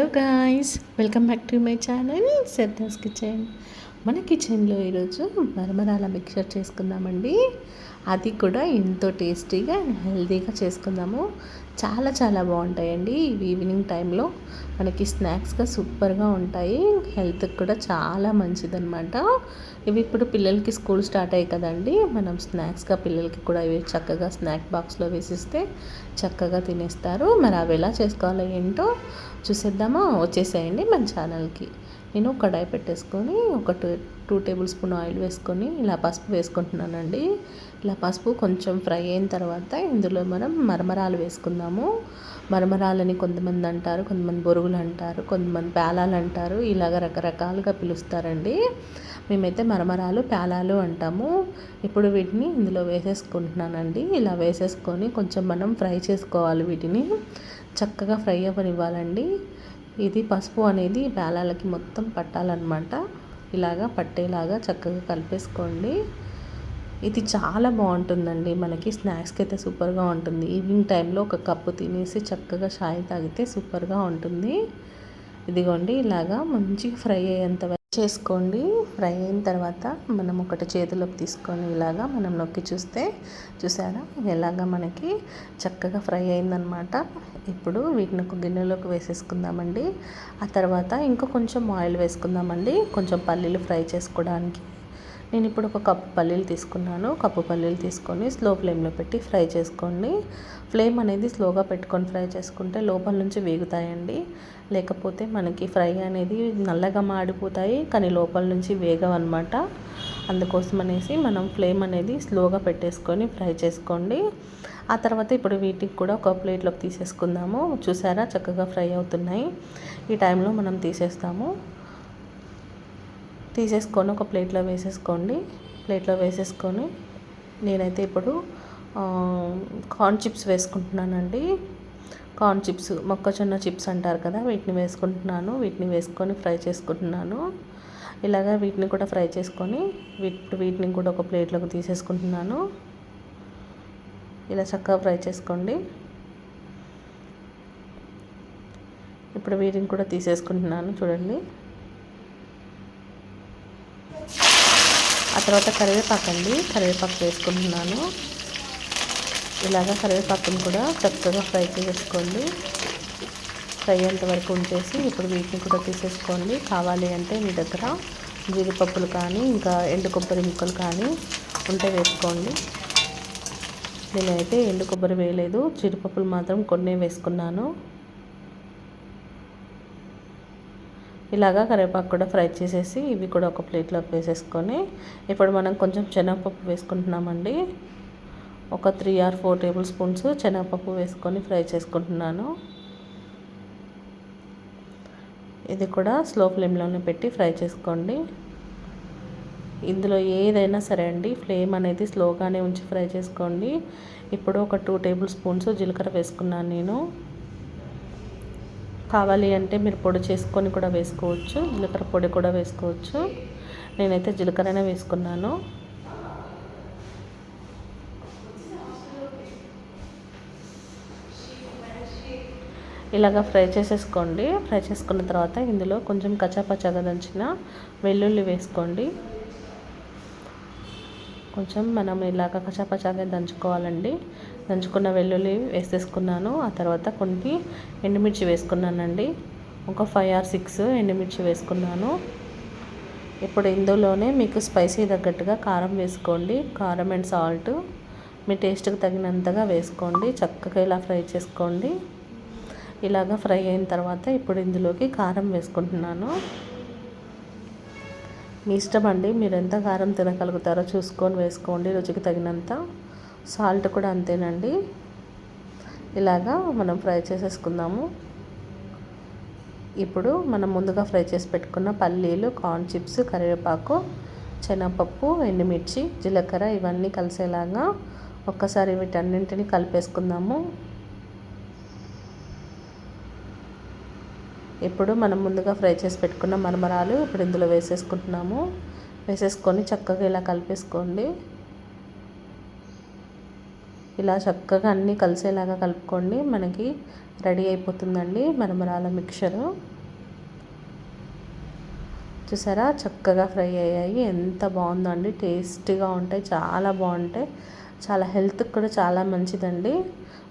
Hello guys welcome back to my channel Sarda's kitchen. మన కిచెన్లో ఈరోజు మరమరాల మిక్చర్ చేసుకుందామండి. అది కూడా ఎంతో టేస్టీగా అండ్ హెల్తీగా చేసుకుందాము. చాలా చాలా బాగుంటాయండి ఇవి ఈవినింగ్ టైంలో. మనకి స్నాక్స్గా సూపర్గా ఉంటాయి. హెల్త్కి కూడా చాలా మంచిదన్నమాట. ఇవి ఇప్పుడు పిల్లలకి స్కూల్ స్టార్ట్ అయ్యాయి కదండి. మనం స్నాక్స్గా పిల్లలకి కూడా ఇవి చక్కగా స్నాక్ బాక్స్లో వేసిస్తే చక్కగా తినేస్తారు. మరి అవి ఎలా చేసుకోవాలో ఏంటో చూసేద్దామా? వచ్చేసేయండి మన ఛానల్కి. నేను కడాయి పెట్టేసుకొని ఒక two two tablespoon oil వేసుకొని ఇలా పసుపు వేసుకుంటున్నానండి. ఇలా పసుపు కొంచెం ఫ్రై అయిన తర్వాత ఇందులో మనం మరమరాలు వేసుకుందాము. మరమరాలని కొంతమంది అంటారు కొంతమంది బొరుగులు అంటారు కొంతమంది పేలాలు అంటారు ఇలాగ రకరకాలుగా పిలుస్తారండి. మేమైతే మరమరాలు పేలాలు అంటాము. ఇప్పుడు వీటిని ఇందులో వేసేసుకుంటున్నానండి. ఇలా వేసేసుకొని కొంచెం మనం ఫ్రై చేసుకోవాలి వీటిని. చక్కగా ఫ్రై అవ్వనివ్వాలండి. ఇది పసుపు అనేది పేలాలకి మొత్తం పట్టాలన్నమాట. ఇలాగా పట్టేలాగా చక్కగా కలిపేసుకోండి. ఇది చాలా బాగుంటుందండి. మనకి స్నాక్స్కి అయితే సూపర్గా ఉంటుంది. ఈవినింగ్ టైంలో ఒక కప్పు తినేసి చక్కగా షాయి తాగితే సూపర్గా ఉంటుంది. ఇదిగోండి ఇలాగా మంచిగా ఫ్రై అయ్యేంత చేసుకోండి. ఫ్రై అయిన తర్వాత మనం ఒకటి చేతిలోకి తీసుకొని ఇలాగా మనం నొక్కి చూస్తే చూసారా? ఎలాగా మనకి చక్కగా ఫ్రై అయిందనమాట ఇప్పుడు వీటిని ఒక గిన్నెలోకి వేసేసుకుందామండి. ఆ తర్వాత ఇంకా కొంచెం ఆయిల్ వేసుకుందామండి. కొంచెం పల్లీలు ఫ్రై చేసుకోవడానికి. నేను ఇప్పుడు ఒక కప్పు పల్లీలు తీసుకున్నాను. కప్పు పల్లీలు తీసుకొని స్లో ఫ్లేమ్లో పెట్టి ఫ్రై చేసుకోండి. ఫ్లేమ్ అనేది స్లోగా పెట్టుకొని ఫ్రై చేసుకుంటే లోపల నుంచి వేగుతాయండి. లేకపోతే మనకి ఫ్రై అనేది నల్లగా మాడిపోతాయి కానీ లోపల నుంచి వేగవన్నమాట. అందుకోసం అనేసి మనం ఫ్లేమ్ అనేది స్లోగా పెట్టేసుకొని ఫ్రై చేసుకోండి. ఆ తర్వాత ఇప్పుడు వీటికి కూడా ఒక ప్లేట్లోకి తీసేసుకుందాము. చూసారా? చక్కగా ఫ్రై అవుతున్నాయి. ఈ టైంలో మనం తీసేస్తాము. తీసేసుకొని ఒక ప్లేట్లో వేసేసుకోండి. ప్లేట్లో వేసేసుకొని నేనైతే ఇప్పుడు కార్న్ చిప్స్ వేసుకుంటున్నానండి. కార్న్ చిప్స్ మొక్కజొన్న చిప్స్ అంటారు కదా వీటిని వేసుకుంటున్నాను. వీటిని వేసుకొని ఫ్రై చేసుకుంటున్నాను. ఇలాగా వీటిని కూడా ఫ్రై చేసుకొని వీటి వీటిని కూడా ఒక ప్లేట్లోకి తీసేసుకుంటున్నాను. ఇలా చక్కగా ఫ్రై చేసుకోండి. ఇప్పుడు వీటిని కూడా తీసేసుకుంటున్నాను చూడండి. ఆ తర్వాత కరివేపాకు అండి కరివేపాకు వేసుకుంటున్నాను. ఇలాగ కరివేపాకును కూడా చక్కగా ఫ్రై చేసుకోండి. ఫ్రై అయ్యేంత వరకు ఉంచేసి ఇప్పుడు వీటిని కూడా తీసేసుకోండి. కావాలి అంటే మీ దగ్గర జీడిపప్పులు కానీ ఇంకా ఎండు కొబ్బరి ముక్కలు కానీ ఉంటే వేసుకోండి. నేనైతే ఎండు కొబ్బరి వేయలేదు. జీడిపప్పులు మాత్రం కొన్ని వేసుకున్నాను. ఇలాగా కరివేపాకు కూడా ఫ్రై చేసేసి ఇవి కూడా ఒక ప్లేట్లోకి వేసేసుకొని ఇప్పుడు మనం కొంచెం శనగపప్పు వేసుకుంటున్నామండి. ఒక three or four tablespoons శనగపప్పు వేసుకొని ఫ్రై చేసుకుంటున్నాను. ఇది కూడా స్లో ఫ్లేమ్లోనే పెట్టి ఫ్రై చేసుకోండి. ఇందులో ఏదైనా సరే అండి ఫ్లేమ్ అనేది స్లోగానే ఉంచి ఫ్రై చేసుకోండి. ఇప్పుడు ఒక టూ టేబుల్ స్పూన్స్ జీలకర్ర వేసుకున్నాను నేను. కావాలి అంటే మీరు పొడి చేసుకొని కూడా వేసుకోవచ్చు జీలకర్ర పొడి కూడా వేసుకోవచ్చు. నేనైతే జీలకర్రనే వేసుకున్నాను. ఇలాగ ఫ్రై చేసేసుకోండి. ఫ్రై చేసుకున్న తర్వాత ఇందులో కొంచెం కచ్చాపచ్చాగా దంచిన వెల్లుల్లి వేసుకోండి. కొంచెం మనం ఇలాగ కచాపచాగా దంచుకోవాలండి. దంచుకున్న వెల్లుల్లి వేసేసుకున్నాను. ఆ తర్వాత కొన్ని ఎండుమిర్చి వేసుకున్నానండి. ఒక ఫైవ్ ఆర్ సిక్స్ ఎండుమిర్చి వేసుకున్నాను. ఇప్పుడు ఇందులోనే మీకు స్పైసీ తగ్గట్టుగా కారం వేసుకోండి. కారం అండ్ సాల్ట్ మీ టేస్ట్కి తగినంతగా వేసుకోండి. చక్కగా ఇలా ఫ్రై చేసుకోండి. ఇలాగ ఫ్రై అయిన తర్వాత ఇప్పుడు ఇందులోకి కారం వేసుకుంటున్నాను. మీ ఇష్టం అండి. మీరు ఎంత కారం తినగలుగుతారో చూసుకొని వేసుకోండి. రుచికి తగినంత సాల్ట్ కూడా అంతేనండి. ఇలాగా మనం ఫ్రై చేసేసుకుందాము. ఇప్పుడు మనం ముందుగా ఫ్రై చేసి పెట్టుకున్న పల్లీలు కార్న్ చిప్స్ కరివేపాకు శనగపప్పు ఎండుమిర్చి జీలకర్ర ఇవన్నీ కలిసేలాగా ఒక్కసారి వీటన్నింటిని కలిపేసుకుందాము. ఇప్పుడు మనం ముందుగా ఫ్రై చేసి పెట్టుకున్న మరమరాలు ఇప్పుడు ఇందులో వేసేసుకుంటున్నాము. వేసేసుకొని చక్కగా ఇలా కలిపేసుకోండి. ఇలా చక్కగా అన్నీ కలిసేలాగా కలుపుకోండి. మనకి రెడీ అయిపోతుందండి మరమరాల మిక్చరు. చూసారా? చక్కగా ఫ్రై అయ్యాయి. ఎంత బాగుందండి. టేస్టీగా ఉంటాయి. చాలా బాగుంటాయి. చాలా హెల్త్కి కూడా చాలా మంచిదండి.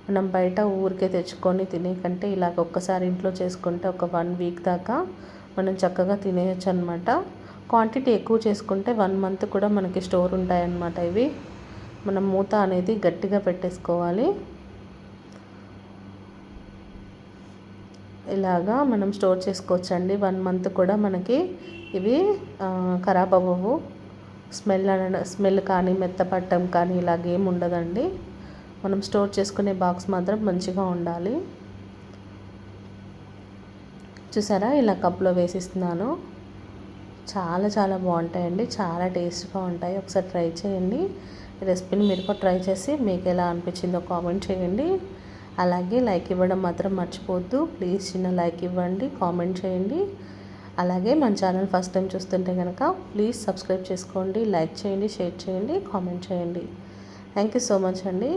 మనం బయట ఊరికే తెచ్చుకొని తినే కంటే ఇలాగ ఒక్కసారి ఇంట్లో చేసుకుంటే ఒక వన్ వీక్ దాకా మనం చక్కగా తినేయచ్చు అనమాట క్వాంటిటీ ఎక్కువ చేసుకుంటే వన్ మంత్ కూడా మనకి స్టోర్ ఉంటాయన్నమాట ఇవి. మనం మూత అనేది గట్టిగా పెట్టేసుకోవాలి. ఇలాగా మనం స్టోర్ చేసుకోవచ్చండి. వన్ మంత్ కూడా మనకి ఇవి ఖరాబ్ అవ్వవు. స్మెల్ స్మెల్ కానీ మెత్తపట్టం కానీ ఇలాగేం ఉండదండి. మనం స్టోర్ చేసుకునే బాక్స్ మాత్రం మంచిగా ఉండాలి. చూసారా? ఇలా కప్లో వేసిస్తున్నాను. చాలా చాలా బాగుంటాయండి. చాలా టేస్ట్గా ఉంటాయి. ఒకసారి ట్రై చేయండి. రెసిపీని మీరు కూడా ట్రై చేసి మీకు ఎలా అనిపించిందో కామెంట్ చేయండి. అలాగే లైక్ ఇవ్వడం మాత్రం మర్చిపోవద్దు. ప్లీజ్ చిన్న లైక్ ఇవ్వండి కామెంట్ చేయండి. అలాగే మన ఛానల్ ఫస్ట్ టైం చూస్తుంటే కనుక ప్లీజ్ సబ్స్క్రైబ్ చేసుకోండి లైక్ చేయండి షేర్ చేయండి కామెంట్ చేయండి. థ్యాంక్ యూ సో మచ్ అండి.